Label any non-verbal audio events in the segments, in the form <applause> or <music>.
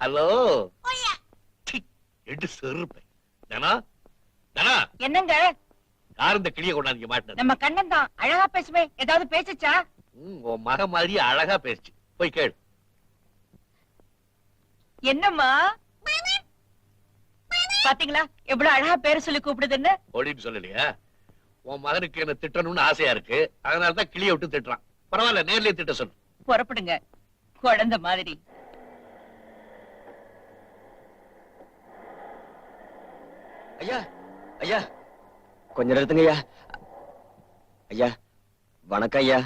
Hello. எட்டு செருப்பை. தனா தனா என்னங்க? யார் இந்த கிளிய கொண்டாந்து மாட்டினது? நம்ம கண்ணன் தான். அழகா பேசுவே ஏதாவது பேசுச்சா? உன் மக மாதிரி அழகா பேசுச்சு. போய் கேளு. என்னம்மா? பாத்தீங்களா? எவ்வளவு அழகா பேரு சொல்லி கூப்பிடுதுன்னு? ஒளின்னு சொல்லலையா? உன் மகனுக்கு என்ன திட்டணும்னு ஆசையா இருக்கு. அதனால தான் கிளிய விட்டு திட்டுறான். பரவாயில்ல நேர்லயே திட்ட சொல்லு. புறப்படுங்க. குழந்தை மாதிரி. ஐயா ஐயா. கொஞ்ச நேரத்துங்க ஐயா. ஐயா வணக்கம் ஐயா.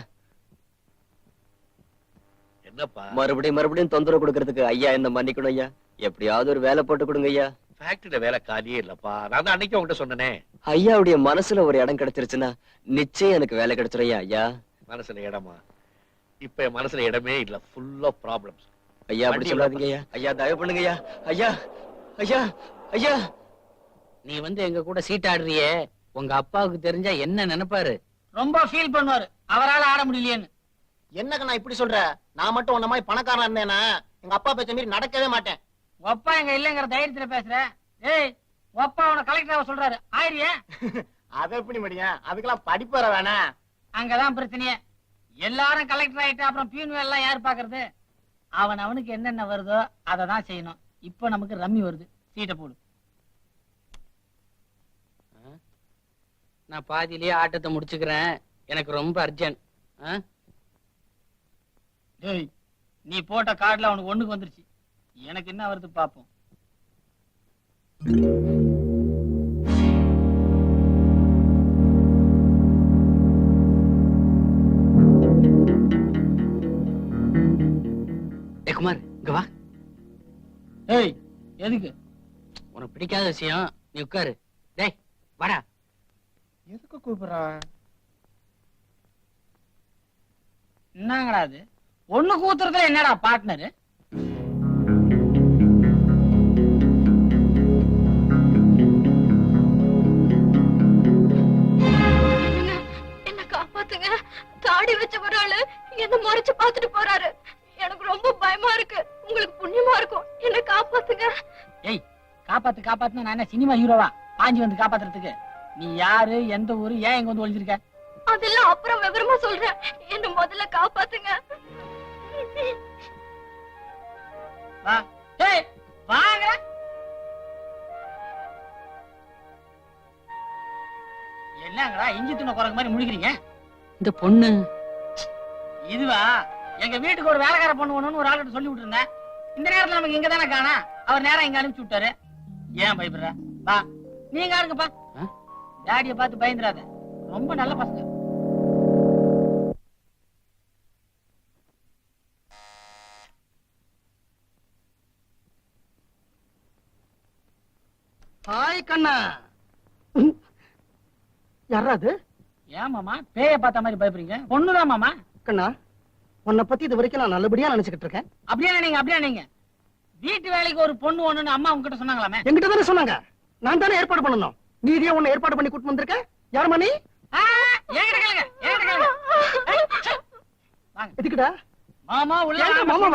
என்னப்பா? மறுபடியும் மறுபடியும் தொந்தரவு கொடுக்கறதுக்கு ஐயா என்ன மன்னிக்கணும் ஐயா? எப்படியாவது ஒரு வேலை போட்டு கொடுங்க ஐயா. ஃபேக்டரியில வேலை காலியே இல்லப்பா. நான் தான் அன்னைக்கு உன்கிட்ட சொன்னனே. ஐயாவுடைய மனசுல ஒரு இடம் கிடைச்சிருச்சுன்னா நிச்சயம் எனக்கு வேலை கிடைச்சிரும் ஐயா ஐயா. மனசுல இடமா? இப்ப என் மனசுல இடமே இல்ல. ஃபுல் ஆஃப் ப்ராப்ளம்ஸ் ஐயா அப்படி சொல்லாதீங்க ஐயா. ஐயா தயவு பண்ணுங்க ஐயா ஐயா. ஐயா ஐயா. நீ வந்து எங்க கூட சீட்டாடுறியே உங்க அப்பாவுக்கு தெரிஞ்சா என்ன நினைப்பாரு? ரொம்ப ஃபீல் பண்ணுவாரு. அவரால ஆட முடியலையேன்னு. என்னங்க நான் இப்படி சொல்ற? நான் மட்டும் உன்ன மாதிரி பணக்காரனா இருந்தேனா? எங்க அப்பா பேச்ச மீறி நடக்கவே மாட்டேன். ஒப்பா எங்க இல்லங்கிற தைரியத்துல பேசுற. ஏய் ஒப்பா உன கலெக்டர் சொல்றாரு. ஆயிரியே <laughs> அதை எப்படி முடியும் அதுக்கெல்லாம் படிப்பு வர வேணாம் அங்கதான் பிரச்சனையே. எல்லாரும் கலெக்டர் ஆயிட்டு அப்புறம் பியூன் எல்லாம் யார் பாக்குறது? அவன் அவனுக்கு என்னென்ன வருதோ அதை தான் செய்யணும். இப்போ நமக்கு ரம்மி வருது. சீட்டை போடு. நான் பாதியிலேயே ஆட்டத்தை முடிச்சுக்கிறேன். எனக்கு ரொம்ப அர்ஜென்ட் டேய் நீ போட்ட கார்டுல அவனுக்கு ஒண்ணுக்கு வந்துருச்சு. எனக்கு என்ன வருது பாப்போம். ஏ குமார் இங்க வா. ஏய் எதுக்கு? உனக்கு பிடிக்காத விஷயம் நீ உட்காரு. டேய் வாடா. எதுக்கு கூப்பிடுறா? என்னங்கடா அது? ஒண்ணு கூத்துறதுல என்னடா பார்ட்னரு என்ன? காப்பாத்துங்க. தாடி வச்ச ஒரு ஆளு என்ன மறைச்சு பாத்துட்டு போறாரு. எனக்கு ரொம்ப பயமா இருக்கு. உங்களுக்கு புண்ணியமா இருக்கும். என்ன காப்பாத்துங்க. ஏய் காப்பாத்து காப்பாத்துனா நான் என்ன சினிமா ஹீரோவா பாஞ்சு வந்து காப்பாத்துறதுக்கு. நீ யாரு எந்த ஊரு ஏன் இங்க வந்து ஒளிஞ்சிருக்க? அதெல்லாம் அப்புறம் விவரமா சொல்றேன். என்ன முதல்ல காப்பாத்துங்க. வா. ஏய் வாங்க. என்னங்கடா இஞ்சி துண்ண குரங்கு மாதிரி முழிக்கிறீங்க இந்த பொண்ணு. இதுவா? எங்க வீட்டுக்கு ஒரு வேலைக்கார பொண்ணு வேணும்னு ஒரு ஆள்கிட்ட சொல்லி விட்டுருந்தேன். இந்த நேரத்துல நமக்கு இங்க தானே காணா அவர் நேரம் இங்க அனுப்பிச்சு விட்டாரு. ஏன் பயப்படுற? வா. நீங்க ஆடுங்கப்பா? டாடிய பார்த்து பயந்துராத ரொம்ப நல்ல பசங்க. ஹாய் கண்ணா. யாராது ஏன் மாமா? பேய பார்த்த மாதிரி பயப்படுறீங்க. பொண்ணுதான் மாமா. கண்ணா உன்னை பத்தி இது வரைக்கும் நான் நல்லபடியா நினைச்சுக்கிட்டு இருக்கேன். அப்படியே நீங்க அப்படியே நீங்க வீட்டு வேலைக்கு ஒரு பொண்ணு ஒண்ணுன்னு அம்மா உங்ககிட்ட சொன்னாங்களாமே? என்கிட்ட தானே சொன்னாங்க. நான் தானே ஏற்பாடு பண்ணணும். நீ இதே உன்னை ஏற்பாடு பண்ணி கூட்டு வந்திருக்க ச்சே. வாங்க எதுக்குடா? மாமா உள்ள மாமா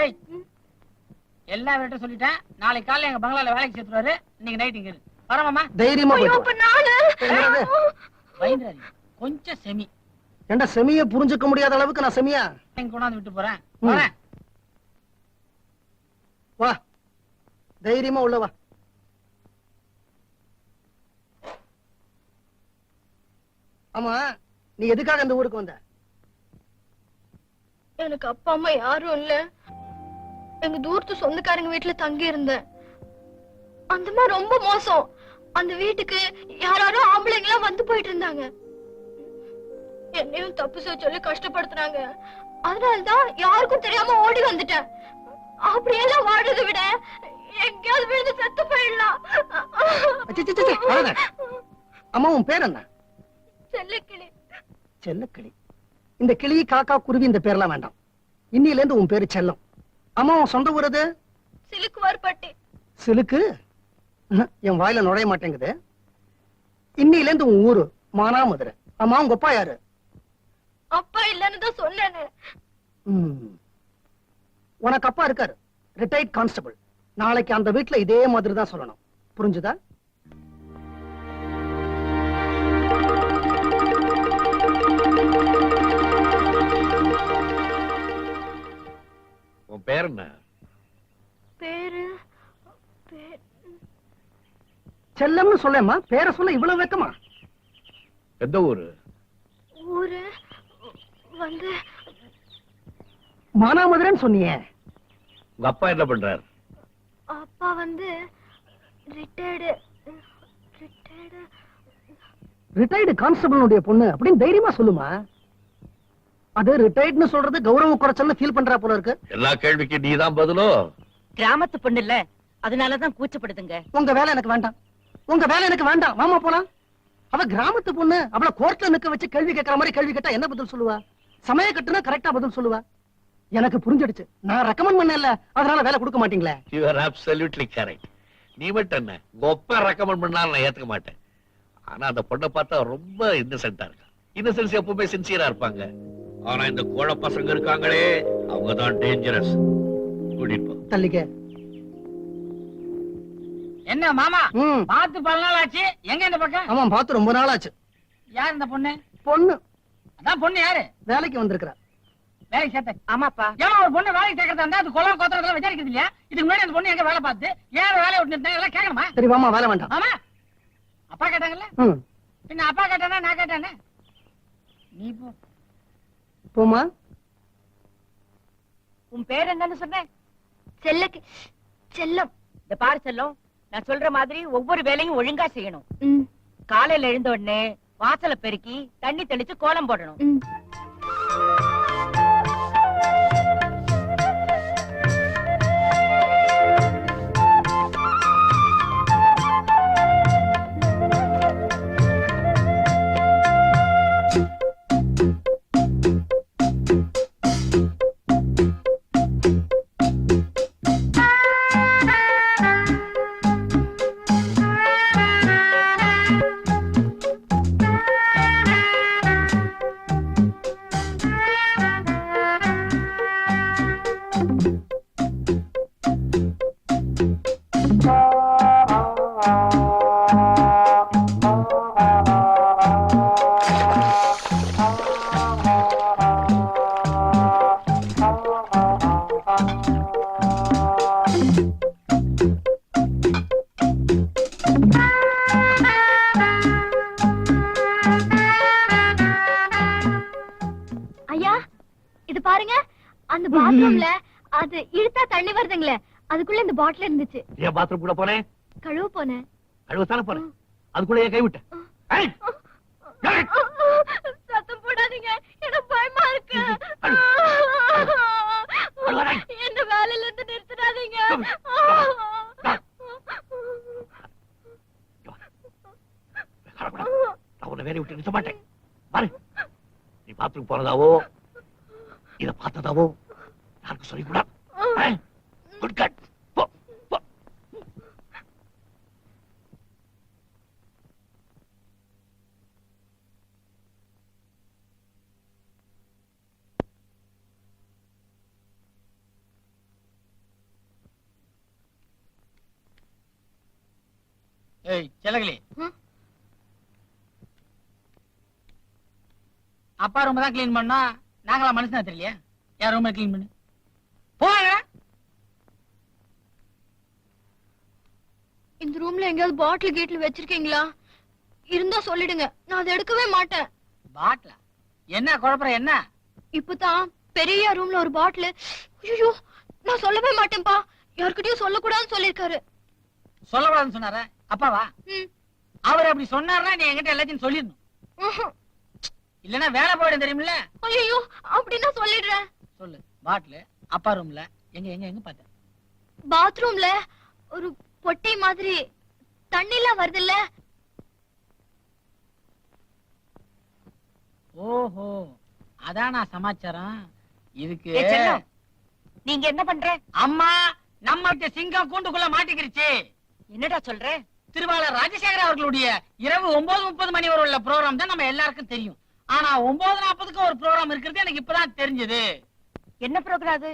ஏய் எல்லா வீட்டும் சொல்லிட்டேன். நாளைக்கு காலையில எங்க பங்களால வேலைக்கு சேர்த்துருவாரு. இன்னைக்கு நைட் இங்க வர மாமா. தைரியமா ஐயோ போயிட்டு கொஞ்சம் செமி. ஏன்டா செமிய புரிஞ்சுக்க முடியாத அளவுக்கு நான் செமியா? கொண்டாந்து விட்டு போறேன். வா. தைரியமா உள்ள வா. ஆமா நீ எதுக்காக இந்த ஊருக்கு வந்த? எனக்கு அப்பா அம்மா யாரும் இல்ல. எங்க தூரத்து சொந்தக்காரங்க வீட்டுல தங்கி இருந்தேன் அந்த மாதிரி ரொம்ப மோசம். அந்த வீட்டுக்கு யாராரோ ஆம்பளைங்க எல்லாம் வந்து போயிட்டு இருந்தாங்க என்னையும் தப்பு செய்ய சொல்லி கஷ்டப்படுத்துறாங்க அதனாலதான் யாருக்கும் தெரியாம ஓடி வந்துட்டேன். அப்படியெல்லாம் வாடுறதை விட எங்கேயாவது விழுந்து செத்து போயிடலாம். அம்மா உன் பேர் என்ன? செல்லக்கிளி. செல்லக்கிளி. இந்த கிளி காக்கா குருவி இந்த பேர்லாம் வேண்டாம். இன்னில இருந்து உன் பேரு செல்லம். அம்மா உன் சொந்த ஊர் எது? சிலுக்குவார் பாட்டி சிலுக்கு? என் வாயில நுழைய மாட்டேங்குது. இன்னில இருந்து உன் ஊரு மானாமதுரை. ஆமா உங்க அப்பா யாரு? அப்பா இல்லன்னு தான். உனக்கு அப்பா இருக்காரு. ரிட்டையர்ட் கான்ஸ்டபிள் நாளைக்கு அந்த வீட்ல இதே மாதிரி தான் சொல்லணும். புரிஞ்சுதா? உன் பேர் என்ன? பேரு பே- செல்லம்னு சொல்லேம்மா பேரை சொல்ல இவ்வளவு வெக்கமா? எந்த ஊரு? ஊரு வந்து மானாமதுரைன்னு சொன்னியே. உங்க அப்பா என்ன பண்றாரு? அப்பா வந்து ரிட்டையர்டு ரிட்டையர்டு ரிட்டையர்டு கான்ஸ்டபிளுடைய பொண்ணு அப்படின்னு தைரியமா சொல்லுமா? அது ரிட்டையர்ட்னு சொல்றது கௌரவ குறைச்சல்னு ஃபீல் பண்றா போல இருக்கு. எல்லா கேள்விக்கும் நீதான் பதிலோ? கிராமத்து பொண்ணு இல்ல. அதனாலதான் கூச்சப்படுதுங்க. உங்க வேலை எனக்கு வேண்டாம். உங்க வேலை எனக்கு வேண்டாம். வாமா போலாம். அவ கிராமத்து பொண்ணு அவள கோர்ட்ல நிக்க வச்சு கேள்வி கேட்கற மாதிரி கேள்வி கேட்டா என்ன பதில் சொல்லுவா? சமய கட்டுனா கரெக்டா பதில் சொல்லுவா? எனக்கு புரிஞ்சிடுச்சு. நான் ரெக்கமெண்ட் பண்ணல அதனால வேலை கொடுக்க மாட்டீங்களே? யூ ஆர் அப்சல்யூட்லி கரெக்ட் நீ மட்டும் என்ன? கொப்ப ரெக்கமெண்ட் பண்ணாலும் நான் ஏத்துக்க மாட்டேன். ஆனா அந்த பொண்ணை பார்த்தா ரொம்ப இன்னசென்ட்டா இருக்கா. இன்னசென்ஸ் எப்பவுமே சின்சியரா இருப்பாங்க. ஆனா இந்த கோழ பசங்க இருக்காங்களே அவங்க தான் டேஞ்சரஸ் போ. தள்ளிக்க. என்ன மாமா? ம். பார்த்து பல நாள் ஆச்சு. எங்க இந்த பக்கம்? அவன் பார்த்து ரொம்ப நாள் ஆச்சு யார் இந்த பொண்ணு? பொண்ணு. அதான் பொண்ணு யாரு? வேலைக்கு வந்திருக்கிறா. வேலைக்கு சேர்த்த ஆமாப்பா. ஏமா ஒரு பொண்ணு வேலைக்கு சேர்க்கறதா இருந்தா அது கொலை கோத்திரத்துல விசாரிக்கிறது இல்லையா? இதுக்கு முன்னாடி அந்த பொண்ணு எங்க வேலை பார்த்து? ஏன் வேலையை விட்டு எல்லாம் கேட்கணுமா? சரி வாமா வேலை வேண்டாம். ஆமா அப்பா கேட்டாங்கல்ல? ம். பின்ன அப்பா கேட்டானா நான் கேட்டானே? நீ போ. போமா உன் பேர் என்னன்னு சொன்னேன். செல்லக்கு செல்லம். இந்த பாரு செல்லம். நான் சொல்ற மாதிரி ஒவ்வொரு வேலையும் ஒழுங்கா செய்யணும். காலையில எழுந்த உடனே வாசலை பெருக்கி தண்ணி தெளிச்சு கோலம் போடணும். பாத்ரூம்ல அது இழுத்தா தண்ணி வருதுங்களே அதுக்குள்ள இந்த பாட்டில் இருந்துச்சு. ஏன் பாத்ரூம் கூட போனேன்? கழுவ போனேன். அழுவத்தானே போனேன். அதுக்குள்ள ஏன் கை விட்ட ஏய்! ஏய்! சத்தம் போடாதீங்க. எனக்கு பயமா இருக்கு. என்ன வேலையில இருந்து நிறுத்திடாதீங்க. நான் உன்னை வேலையை விட்டு நிறுத்த மாட்டேன். பாரு நீ. பாத்ரூம் போறதாவோ சொல்லிக்கூடாது குட். கட் ஏய் செலகளி? அப்பா ரூம் தான் க்ளீன் பண்ணா நாங்களா மனுஷனா தெரியலையா? என் ரூம் க்ளீன் பண்ணு? போங்க. இந்த ரூம்ல எங்கேயாவது பாட்டில் கேட்ல வச்சிருக்கீங்களா? இருந்தா சொல்லிடுங்க. நான் அதை எடுக்கவே மாட்டேன். பாட்டிலா என்ன குழப்பற என்ன? இப்பதான் பெரிய ரூம்ல ஒரு பாட்டில் ஐயோ நான் சொல்லவே மாட்டேன்ப்பா யார்கிட்டயும் சொல்லக்கூடாதுன்னு சொல்லிருக்காரு சொல்லக்கூடாதுன்னு சொன்னாரா? அப்பாவா? அவர் அப்படி சொன்னார்னா நீ என்கிட்ட எல்லாத்தையும் சொல்லிடணும். ம்ஹும். இல்லன்னா வேலை போயிடும் தெரியுமில்ல? ஐயோ அப்படின்னா சொல்லிடுறேன். சொல்லு பாட்டில் அப்பா ரூம்ல எங்க எங்க எங்க பார்த்த? பாத்ரூம்ல ஒரு பொட்டை மாதிரி தண்ணிலாம் வருதுல்ல? ஓஹோ அதானா சமாச்சாரம். இதுக்கு நீங்க என்ன பண்ற? அம்மா நம்ம சிங்கம் கூண்டுக்குள்ள மாட்டிக்கிருச்சு. என்னடா சொல்ற? திருவாளர் ராஜசேகர் அவர்களுடைய இரவு ஒன்பது முப்பது மணி வரை உள்ள ப்ரோக்ராம் தான் நம்ம எல்லாருக்கும் தெரியும். ஆனா ஒன்பது நாற்பதுக்கு ஒரு ப்ரோக்ராம் இருக்கிறது எனக்கு இப்பதான் தெரிஞ்சது. என்ன ப்ரோக்ராம் அது?